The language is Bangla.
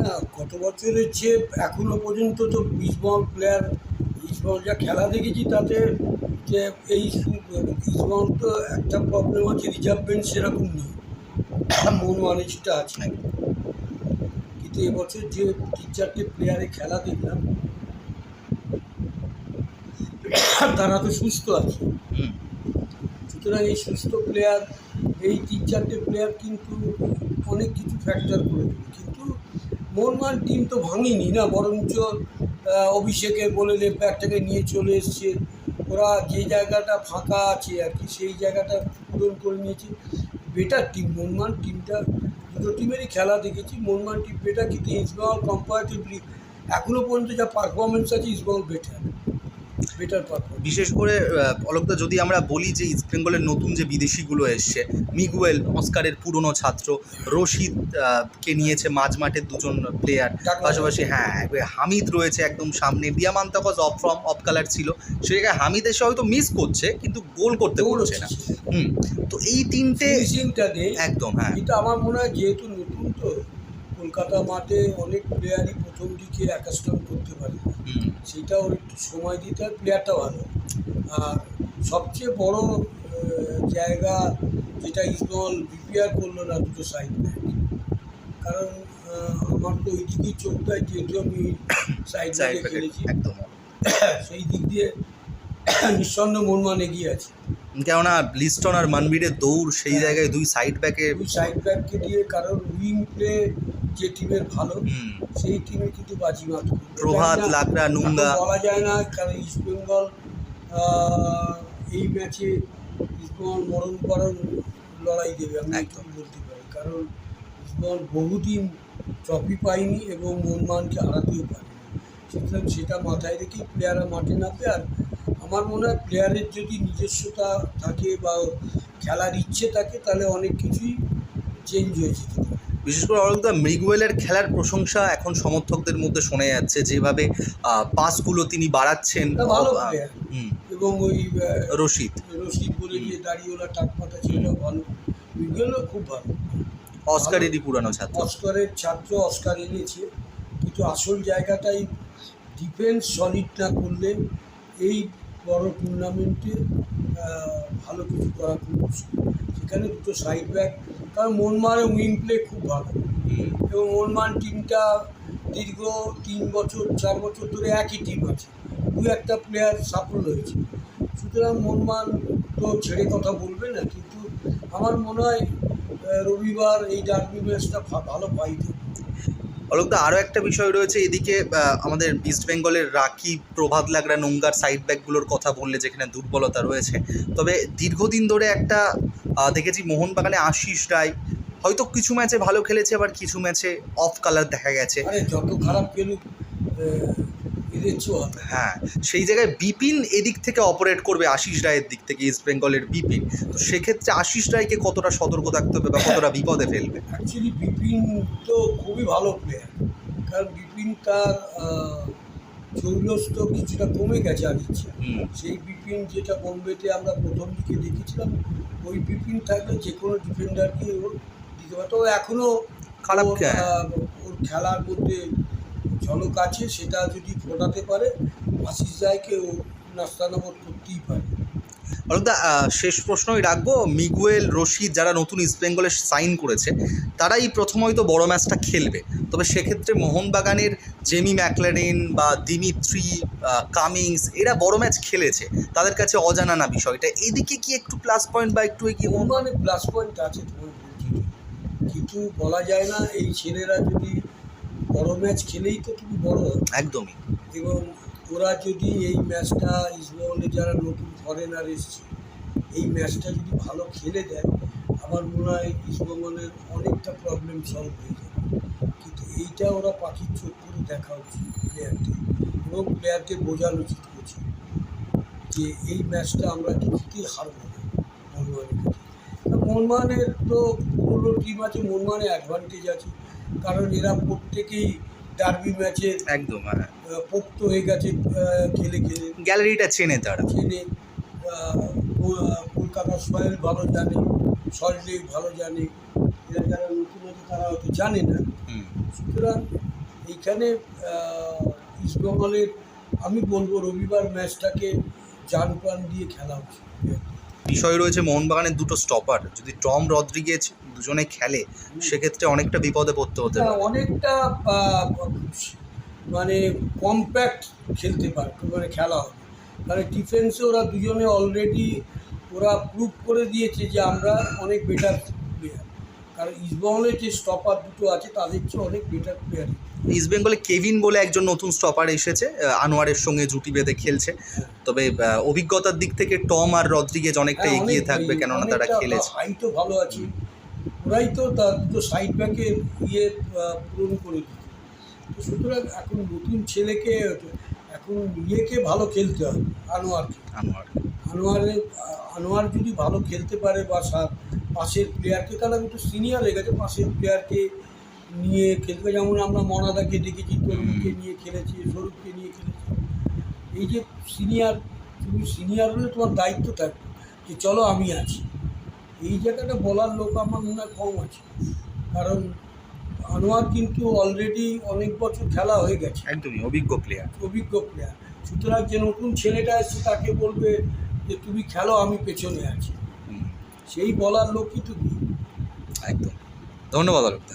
না গত বছরের চেয়ে এখনও পর্যন্ত তো ইসবল প্লেয়ার ইসবল যা খেলা দেখেছি তাতে যে এই ইসবল তো একটা প্রবলেম আছে রিজার্ভমেন্ট সেরকম নেই। মন মানেছিটা আছে কিন্তু এবছর যে তিন চারটে প্লেয়ারে খেলা দেখলাম তারা তো সুস্থ আছে। সুতরাং এই সুস্থ প্লেয়ার এই তিন চারটে প্লেয়ার কিন্তু অনেক কিছু ফ্যাক্টর করে দেবে। কিন্তু মোহনবাগান টিম তো ভাঙিনি না, বরঞ্চ অভিষেকে অভিষেকের বলে ব্যাগটাকে নিয়ে চলে এসছে। ওরা যে জায়গাটা ফাঁকা আছে আর কি, সেই জায়গাটা পূরণ করে নিয়েছে। বেটার টিম মোহনবাগান টিমটা দুটো টিমেরই খেলা দেখেছি। মোহনবাগান টিম বেটার কিন্তু ইসবাউল কম্পারেটিভলি এখনও পর্যন্ত যা পারফরমেন্স আছে ইসবাউল বেটার বিশেষ করে অলোকদা যদি আমরা বলি যে ইস্ট বেঙ্গলের নতুন যে বিদেশিগুলো এসছে মিগুয়েল অস্কারের পুরনো ছাত্র রশিদ কে নিয়েছে মাঝ মাঠের দুজন প্লেয়ার পাশাপাশি হ্যাঁ হামিদ রয়েছে একদম সামনে। দিয়ামান্তাকজ অফ ফ্রম অফ কালার ছিল। সে জায়গায় হামিদ এসে হয়তো মিস করছে কিন্তু গোল করতে পারছে না। হুম তো এই তিনটে একদম হ্যাঁ। কিন্তু আমার মনে হয় যেহেতু নতুন তো কলকাতা মাঠে অনেক প্লেয়ারই প্রথম দিকে অ্যাকাস্টম করতে পারে। সেইটা ওর একটু সময় দিতে হয় প্লেয়ারটা ভালো। আর সবচেয়ে বড় জায়গা যেটা ইসবল বিপিআর করল না দুটো সাইড ব্যাক কারণ আমার তো ওই দিকেই চোখ দেয় যেহেতু আমি সাইড ব্যাকে খেলেছি। একদম। সেই দিক দিয়ে নিঃসন্দেহ মনমান এগিয়ে আছে। কেননা লিস্টন আর মানবিরের দৌড় সেই জায়গায় দুই সাইড ব্যাকে দুই সাইড ব্যাককে দিয়ে কারণ উইং প্লে যে টিমের ভালো সেই টিমে কিন্তু বাজিমাত। প্রভাত লাকড়া নুঙ্গা বলা যায় না কারণ ইস্টবেঙ্গল এই ম্যাচে ইস্টবেঙ্গল মরণ পরণ লড়াই দেবে আমি একদম। বলতে পারি কারণ ইস্টবেঙ্গল বহুদিন ট্রফি পায়নি এবং মনমানকে হারাতেও পারেনি সুতরাং সেটা মাথায় রেখেই প্লেয়াররা মাঠে নামবে আর আমার মনে হয় প্লেয়ারের যদি নিজস্বতা থাকে বা খেলার ইচ্ছে থাকে তাহলে অনেক কিছুই চেঞ্জ হয়েছে বিশেষ করে অলোকদা মৃগুয়েলের খেলার প্রশংসা এখন সমর্থকদের মধ্যে শোনা যাচ্ছে যেভাবে পাসগুলো তিনি বাড়াচ্ছেন এবং ওই রশিদ। রশিদ বলে যে দাড়িওয়ালা টাকপাতা ছিল ভালো। এগুলো খুব ভালো। অস্কারেরই পুরানো ছাত্র। অস্কারের ছাত্র অস্কার এনেছে। কিন্তু আসল জায়গাটাই ডিফেন্স সলিড না করলে এই বড় টুর্নামেন্টে ভালো কিছু করা খুব মুশকিল সেখানে দুটো সাইড ব্যাক কারণ মনমানের উইং প্লে খুব ভালো। এবং মনমান টিমটা দীর্ঘ তিন বছর, চার বছর ধরে একই টিম আছে। দু একটা প্লেয়ার সাফল্য হয়েছে। সুতরাং মনমান তো ছেড়ে কথা বলবে না, কিন্তু আমার মনে হয় রবিবার এই ডার্বি ম্যাচটা ভালো হবে অলোকদা আরও একটা বিষয় রয়েছে এদিকে আমাদের ইস্ট বেঙ্গলের রাকি, প্রভাত লাগরা নোংগার সাইড ব্যাকগুলোর কথা বললে, যেখানে দুর্বলতা রয়েছে। তবে দীর্ঘদিন ধরে একটা দেখেছি মোহনবাগানে আশিস রায়। হয়তো কিছু ম্যাচে ভালো খেলেছে আবার কিছু ম্যাচে অফ কালার দেখা গেছে। যত খারাপ খেলুক হ্যাঁ সেই জায়গায় বিপিন এদিক থেকে অপারেট করবে আশিস রায়ের দিক থেকে ইস্ট বেঙ্গলের বিপিন। তো সেক্ষেত্রে আশিস রায়কে কতটা সতর্ক থাকতে হবে বা কতটা বিপদে ফেলবে? অ্যাকচুয়ালি বিপিন তো খুবই ভালো প্লেয়ার কারণ বিপিন তার চৌলস্ত কিছুটা কমে গেছে আগের সেই বিপিন যেটা বোম্বেতে আমরা প্রথম দিকে দেখেছিলাম ওই বিপিন থাকলে যে কোনো ডিফেন্ডারকে ও দিতে পারতো। ও এখনও খারাপ ওর, খেলার মধ্যে ঝলক আছে সেটা যদি ফোটাতে পারে আশিস রায়কে ও নাস্তানাবোধ করতেই পারে। আহ, শেষ প্রশ্নই রাখব মিগুয়েল রশিদ যারা নতুন ইস্ট বেঙ্গলে সাইন করেছে তারাই প্রথম হয়তো বড় ম্যাচটা খেলবে। তবে সেক্ষেত্রে মোহনবাগানের জেমি ম্যাকলারেন বা দিমিত্রি কামিংস এরা বড় ম্যাচ খেলেছে। তাদের কাছে অজানা না বিষয়টা এদিকে কি একটু প্লাস পয়েন্ট বা একটু এগিয়ে মানে প্লাস পয়েন্ট আছে কিন্তু বলা যায় না এই ছেলেরা যদি বড় ম্যাচ খেলেই তো তুমি বড়। একদমই। এবং ওরা যদি এই ম্যাচটা ইসবলে যারা নতুন ফরেনার এসছে, এই ম্যাচটা যদি ভালো খেলে দেয়, আমার মনে হয় ইসবঙ্গলের অনেকটা প্রবলেম সলভ হয়ে যাবে। কিন্তু এইটা ওরা পাখির চোখ করে দেখা উচিত প্লেয়ারদের এবং প্লেয়ারদের বোঝানো উচিত করছে যে এই ম্যাচটা আমরা কিছুতেই হারবো না মোহনবাগানের কাছে তা পুরোনো টিম আছে মোহনবাগানের অ্যাডভান্টেজ আছে, কারণ এরা প্রত্যেকেই ডার্বি ম্যাচের একদম হ্যাঁ। পোক্ত হয়ে গেছে খেলে খেলে। গ্যালারিটা চেনে তারা। চেনে কলকাতার সয়েল ভালো জানে সল্টলেক ভালো জানে এরা যারা নতুন আছে তারা হয়তো জানে না। সুতরাং এইখানে ইস্টবেঙ্গলের আমি বলব রবিবার ম্যাচটাকে জান প্রাণ দিয়ে খেলা উচিত। বিষয় রয়েছে মোহনবাগানের দুটো স্টপার যদি টম রদ্রিগেজ দুজনে খেলে সেক্ষেত্রে অনেকটা বিপদে পড়তে হতে এটা পারে। অনেকটা মানে কম্প্যাক্ট খেলতে পারে মানে খেলা হবে কারণ ডিফেন্সে ওরা দুজনে অলরেডি ওরা প্রুভ করে দিয়েছে যে আমরা অনেক বেটার প্লেয়ার কারণ ইস্টবেঙ্গলের যে স্টপার দুটো আছে তাদের চেয়ে অনেক বেটার প্লেয়ার ইস্টবেঙ্গলে কেভিন বলে একজন নতুন স্টপার এসেছে আনোয়ারের সঙ্গে জুটি বেঁধে খেলছে। তবে অভিজ্ঞতার দিক থেকে টম আর রদ্রিগেজ অনেকটা হ্যাঁ, এগিয়ে থাকবে কেননা তারা খেলেছে। হাইটও ভালো আছে। ওরাই তো তার দুটো সাইড ব্যাকে ইয়ে পূরণ করে দিত তো সুতরাং এখন নতুন ছেলেকে এখন ইয়েকে ভালো খেলতে হবে আনোয়ারকে। আনোয়ার। আনোয়ারের আনোয়ার যদি ভালো খেলতে পারে বা পাশের প্লেয়ারকে তাহলে আমি তো সিনিয়র হয়ে গেছে পাশের প্লেয়ারকে নিয়ে খেলতে যেমন আমরা মনাদাকে দেখেছি তরুণকে নিয়ে খেলেছি স্বরূপকে নিয়ে খেলেছি। এই যে সিনিয়র তুমি সিনিয়র হলে তোমার দায়িত্ব থাকবে যে চলো আমি আছি। এই জায়গাটা বলার লোক আমার মনে হয় কম আছে। কারণ আনোয়ার কিন্তু অলরেডি অনেক বছর খেলা হয়ে গেছে। একদমই অভিজ্ঞ প্লেয়ার অভিজ্ঞ প্লেয়ার সুতরাং যে নতুন ছেলেটা এসছে তাকে বলবে যে তুমি খেলো আমি পেছনে আছি। সেই বলার লোকই তুমি একদম। ধন্যবাদ অলোকদা